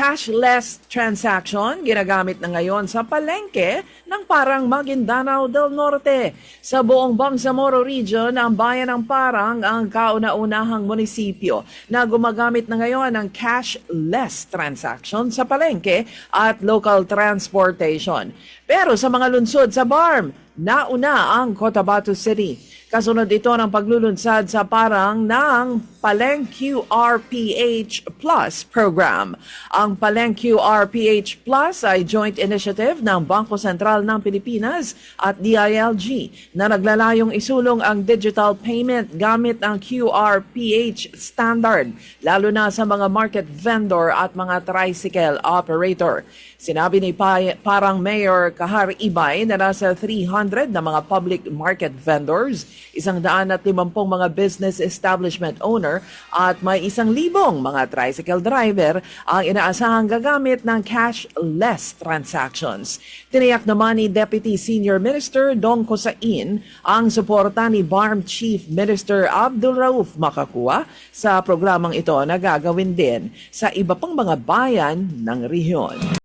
Cashless transaction ginagamit na ngayon sa palengke ng parang Maguindanao del Norte. Sa buong Bangsamoro Region, ang bayan ng Parang ang kauna-unahang munisipyo na gumagamit na ngayon ng cashless transaction sa palengke at local transportation. Pero sa mga lunsod sa BARM, nauna ang Cotabato City. Kasunod ito ng paglulunsad sa parang ng Paleng QRPH Plus program. Ang Paleng QRPH Plus ay joint initiative ng Bangko Sentral ng Pilipinas at DILG na naglalayong isulong ang digital payment gamit ang QRPH standard, lalo na sa mga market vendor at mga tricycle operator. Sinabi ni Pa- parang Mayor Kahar Ibay na nasa 300 na mga public market vendors, isang daan at limampung mga business establishment owner at may isang libong mga tricycle driver ang inaasahang gagamit ng cashless transactions. Tiniyak naman ni Deputy Senior Minister Dong Kosain ang suporta ni BARM Chief Minister Abdul Rauf Makakua sa programang ito na gagawin din sa iba pang mga bayan ng rehiyon.